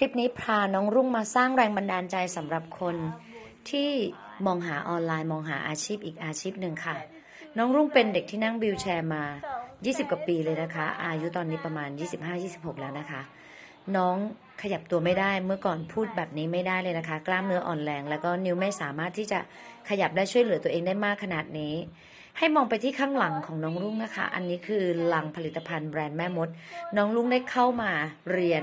ลิปนี้พาน้องรุ่งมาสร้างแรงบันดาลใจสำหรับคนที่มองหาออนไลน์มองหาอาชีพอีกอาชีพหนึ่งค่ะ น้องรุ่งเป็นเด็กที่นั่งวิวแชร์มา 20 กว่าปีเลยนะคะ อายุตอนนี้ประมาณ 25-26 แล้วนะคะ น้องขยับตัวไม่ได้เมื่อก่อนพูดแบบนี้ไม่ได้เลยนะคะ กล้ามเนื้ออ่อนแรง แล้วก็นิ้วไม่สามารถที่จะขยับได้ช่วยเหลือตัวเองได้มากขนาดนี้ ให้มองไปที่ข้างหลังของน้องรุ่งนะคะ อันนี้คือหลังผลิตภัณฑ์แบรนด์แม่มด น้องรุ่งได้เข้ามาเรียน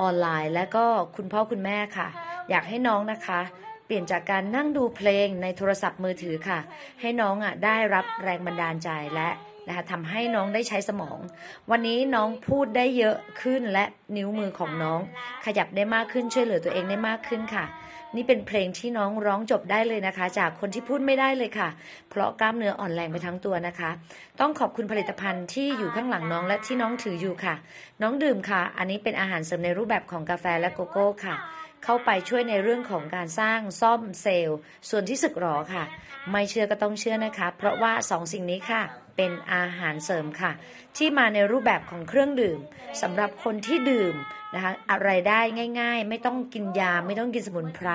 ออนไลน์ และก็คุณพ่อคุณแม่ค่ะ อยากให้น้องนะคะ เปลี่ยนจากการนั่งดูเพลงในโทรศัพท์มือถือค่ะ ให้น้องอะได้รับแรงบันดาลใจและ นะคะทำให้น้องได้ใช้สมอง วันนี้น้องพูดได้เยอะขึ้นและนิ้วมือของน้อง ขยับได้มากขึ้นช่วยเหลือตัวเองได้มากขึ้นค่ะ นี่เป็นเพลงที่น้องร้องจบได้เลยนะคะ จากคนที่พูดไม่ได้เลยค่ะ เพราะกล้ามเนื้ออ่อนแรงไปทั้งตัวนะคะ ต้องขอบคุณผลิตภัณฑ์ที่อยู่ข้างหลังน้องและที่น้องถืออยู่ค่ะ น้องดื่มค่ะ อันนี้เป็นอาหารเสริมในรูปแบบของกาแฟและโกโก้ค่ะ เข้าไปช่วยในเรื่องของการสร้างซ่อมเซลล์ ส่วนที่สึกหรอค่ะ ไม่เชื่อก็ต้องเชื่อนะคะ เพราะว่าสองสิ่งนี้ค่ะ เป็นอาหารเสริมค่ะ ที่มาในรูปแบบของเครื่องดื่มสำหรับคนที่ดื่ม นะคะอะไรได้ง่าย ๆ ไม่ต้องกินยาไม่ต้องกินสมุนไพร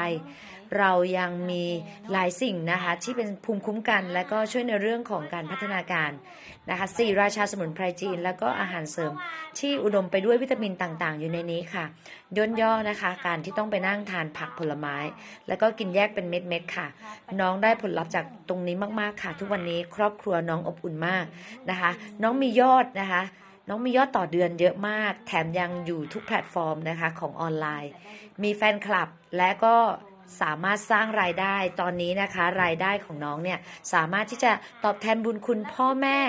เรายังมีหลายสิ่งนะคะที่เป็นภูมิคุ้มกัน และก็ช่วยในเรื่องของการพัฒนาการนะคะสี่ราชาสมุนไพรจีน แล้วก็อาหารเสริมที่อุดมไปด้วยวิตามินต่างๆ อยู่ในนี้ค่ะย่นย่อนะคะการที่ต้องไปนั่งทานผักผลไม้ แล้วก็กินแยกเป็นเม็ดๆค่ะ น้องได้ผลลัพธ์จากตรงนี้มากๆค่ะ ทุกวันนี้ครอบครัวน้องอบอุ่นมากนะคะ น้องมียอดนะคะ น้องมียอดต่อเดือนเยอะมาก แถมยังอยู่ทุกแพลตฟอร์มนะคะของออนไลน์ มีแฟนคลับและก็สามารถสร้างรายได้ตอนนี้นะคะ รายได้ของน้องเนี่ยสามารถที่จะตอบแทนบุญคุณพ่อแม่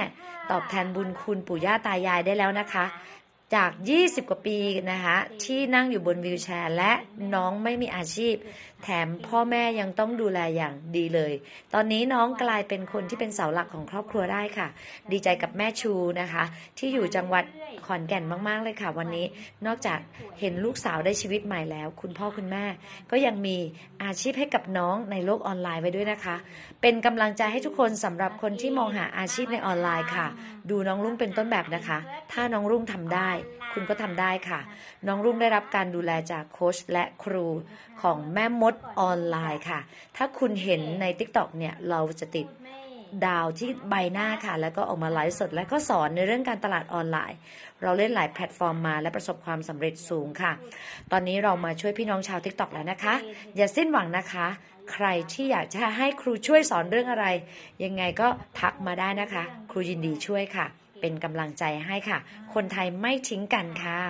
ตอบแทนบุญคุณปู่ย่าตายายได้แล้วนะคะ จาก 20 กว่าปีนะคะที่นั่งอยู่บนวีลแชร์ และน้องไม่มีอาชีพ แถมพ่อแม่ยังต้องดูแลอย่างดีเลย ตอนนี้น้องกลายเป็นคนที่เป็นเสาหลักของครอบครัวได้ค่ะ ดีใจกับแม่ชูนะคะ ที่อยู่จังหวัดขอนแก่นมากๆเลยค่ะ วันนี้นอกจากเห็นลูกสาวได้ชีวิตใหม่แล้ว คุณพ่อคุณแม่ ก็ยังมีอาชีพให้กับน้องในโลกออนไลน์ไว้ด้วยนะคะ เป็นกำลังใจให้ทุกคนสำหรับคนที่มองหาอาชีพในออนไลน์ค่ะ ดูน้องรุ่งเป็นต้นแบบนะคะ ถ้าน้องรุ่งทำได้คุณก็ทำได้ค่ะ น้องรุ่งได้รับการดูแลจากโค้ชและครูของแม่มดออนไลน์ค่ะ ถ้าคุณเห็นใน TikTok เนี่ย เราจะติดดาวที่ใบหน้าค่ะ แล้วก็ออกมาไลฟ์สด และก็สอนในเรื่องการตลาดออนไลน์ เราเล่นหลายแพลตฟอร์มมาและประสบความสำเร็จสูงค่ะ ตอนนี้เรามาช่วยพี่น้องชาว TikTok แล้วนะคะ อย่าสิ้นหวังนะคะ ใครที่อยากจะให้ครูช่วยสอนเรื่องอะไร ยังไงก็ทักมาได้นะคะ ครูยินดีช่วยค่ะ เป็นกำลังใจให้ค่ะ คนไทยไม่ทิ้งกันค่ะ